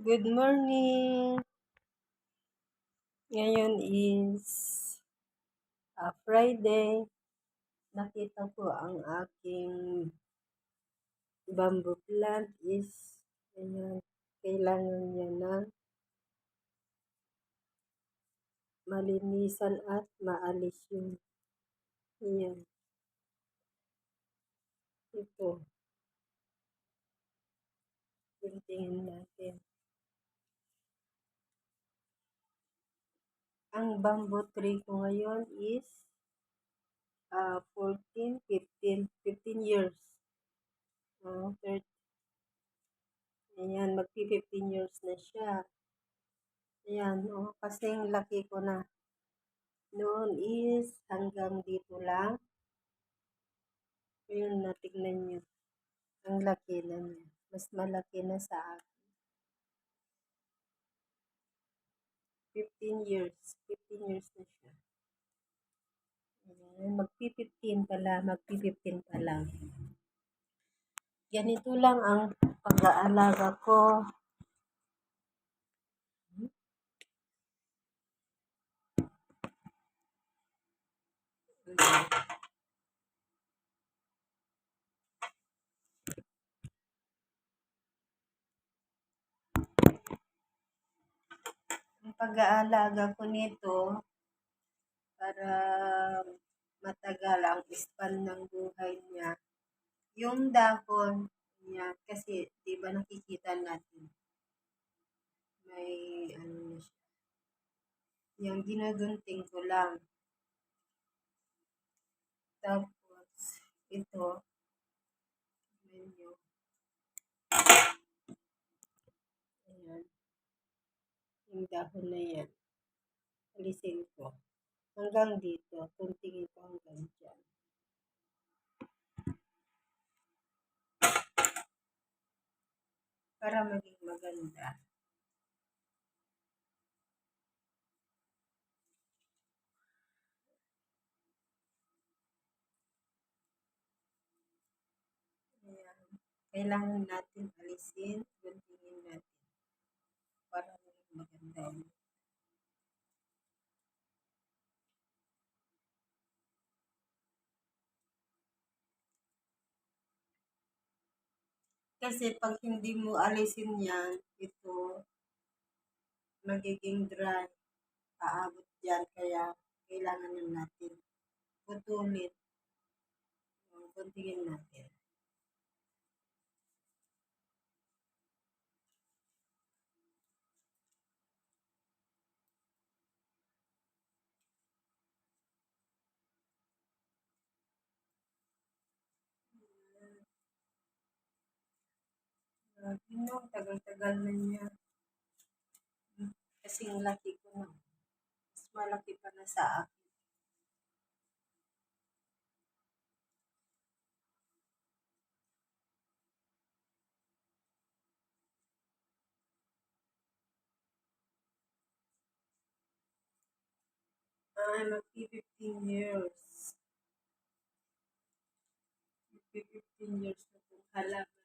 Good morning! Ngayon is uh, Friday. Nakita ko ang aking bamboo plant is ayan, kailangan niya ng malinisan at maalis yung ayan. Ito. Tingin natin. Ang bamboo tree ko ngayon is uh, 14, 15, 15 years. Uh, 30. Ayan, magpi-15 years na siya. Ayan, oh, kasing laki ko na. Noon is hanggang dito lang. Ayun, natignan nyo. Ang laki na niya. Mas malaki na sa akin. 15 years. 15 years na siya. Ayan, magpi-15 pala. Magpi-15 pa lang. Ganito lang ang pag-aalaga ko. Ang pag-aalaga ko nito para matagal ang span ng buhay niya. Yung dahon niya, kasi di ba nakikita natin, may ano na siya. Yung ginagunting ko lang. Tapos, ito, menu. Ayan. Yung dahon na yan. Alisin ko. Hanggang dito. Kuntingin ko hanggang dyan. Para maging maganda. Kailangan natin alisin. Kuntingin natin. Para maganda. Kasi pag hindi mo alisin yan, ito, magiging dry. Aabot yan. Kaya, kailangan natin putulin. Kuntingin natin. Grabe no, tagal-tagal na niya. Kasing laki ko na. Mas malaki pa na sa akin. Ay, magpi-15 years. Magpi-15 years na itong halaman.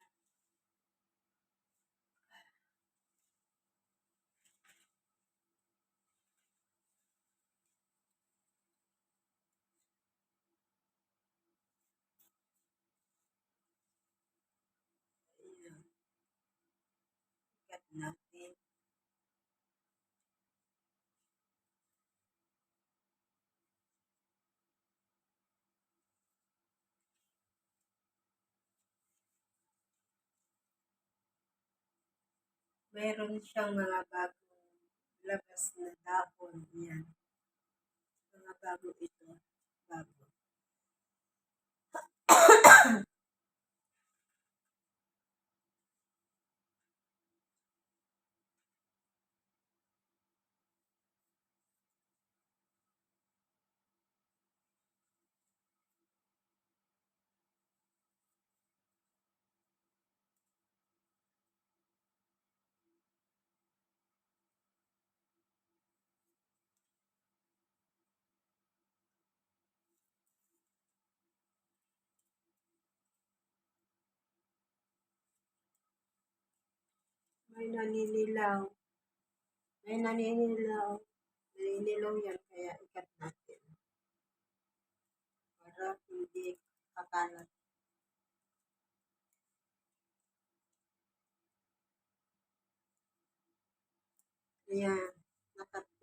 Natin. Meron siyang mga bagong labas na dahon. Yan. Mga bago ito. Bago. May naninilaw. May naninilaw. Naninilaw yan, kaya ikat natin. Para hindi kakalat. Ayan, nakat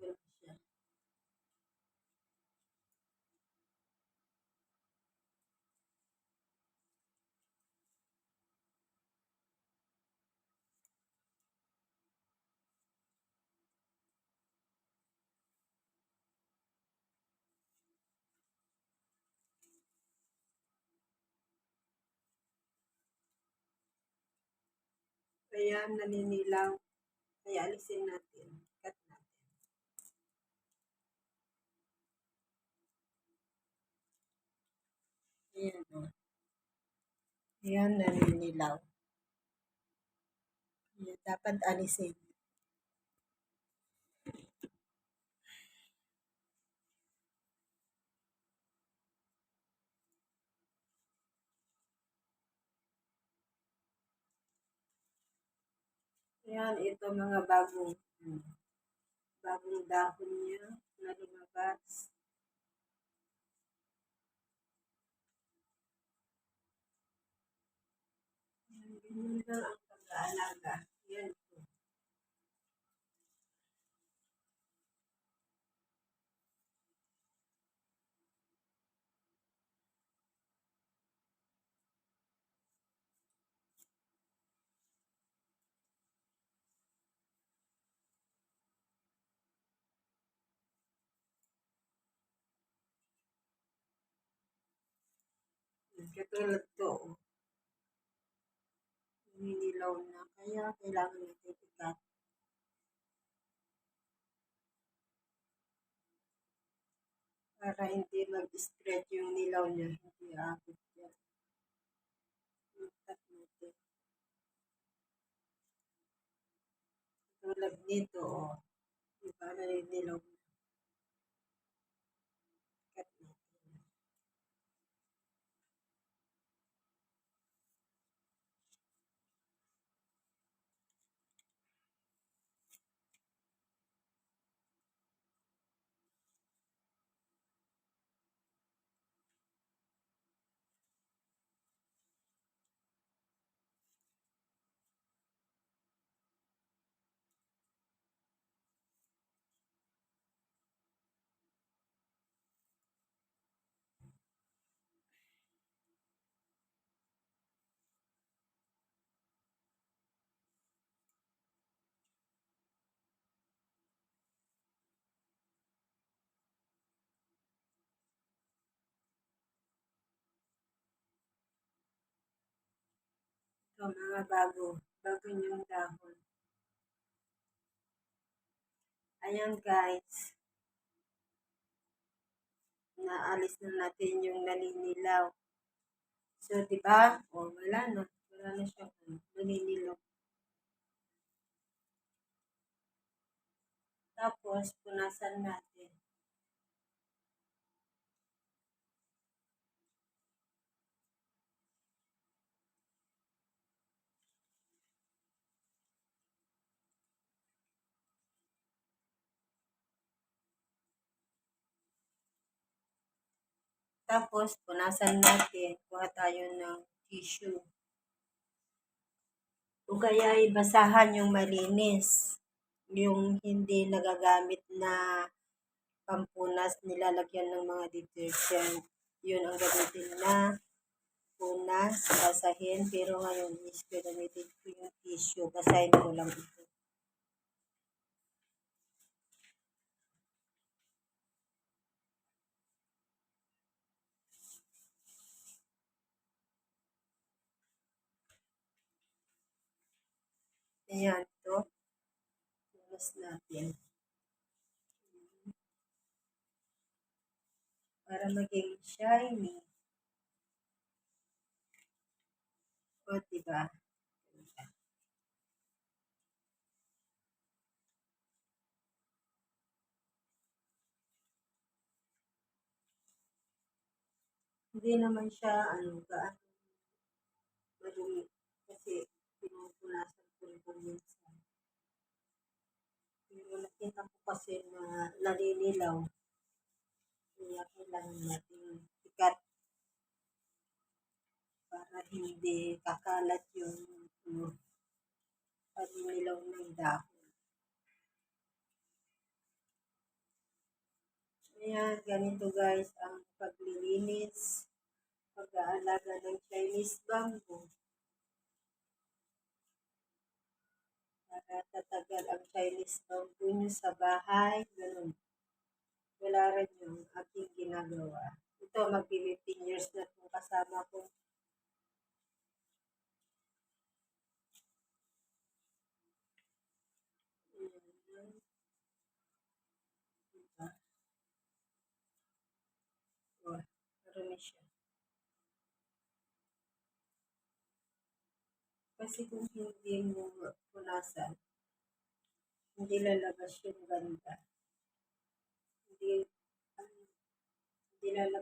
Ayan, naninilaw. Kaya alisin natin. Cut natin. Ayan o. Ayan, naninilaw. Ayan, dapat alisin. Ayan, ito mga bagong hmm, bagong dahon niya na lumabas. Ayan, ganyan lang ang pag-aalaga. Katulad to. oh. Naninilaw na. Kaya kailangan natin ikat. Para hindi mag-stretch yung nilaw niya. Hindi aabot yan. Ikat natin. Tulad nito, oh. Diba, naninilaw na. Ito, mga bago. Bago yung dahon. Ayan guys. Naalis na natin yung naninilaw. So, di ba? O, wala na. Wala na siya. ano, Naninilaw. Tapos, punasan natin. Tapos, punasan natin. Kuha tayo ng tissue. O kaya basahan yung malinis. Yung hindi nagagamit na pampunas nilalagyan ng mga detergent. Yun ang gamitin na punas, basahin. Pero ngayon is gagamitin ko yung tissue. Basahin ko lang ito. Ayan, to. Punas natin. Para maging shiny. O, diba? Hindi naman siya, ano, gaano madumi. Kasi, pinupunasan ko minsan. nakikita ko kasi na nalililaw. Kaya kailangan natin ikat para hindi kakalat yung ano, paninilaw ng dahon. Ayan, ganito guys ang paglilinis, pag-aalaga ng Chinese bamboo. Para tatagal ang Chinese bamboo nyo sa bahay, ganun. Wala rin yung aking ginagawa. Ito, mag-15 years na itong kasama ko. Ayan. Diba? Oh, marami Kasi kung hindi mo punasan, hindi lalabas yung ganda. Hindi, ano, hindi lalabas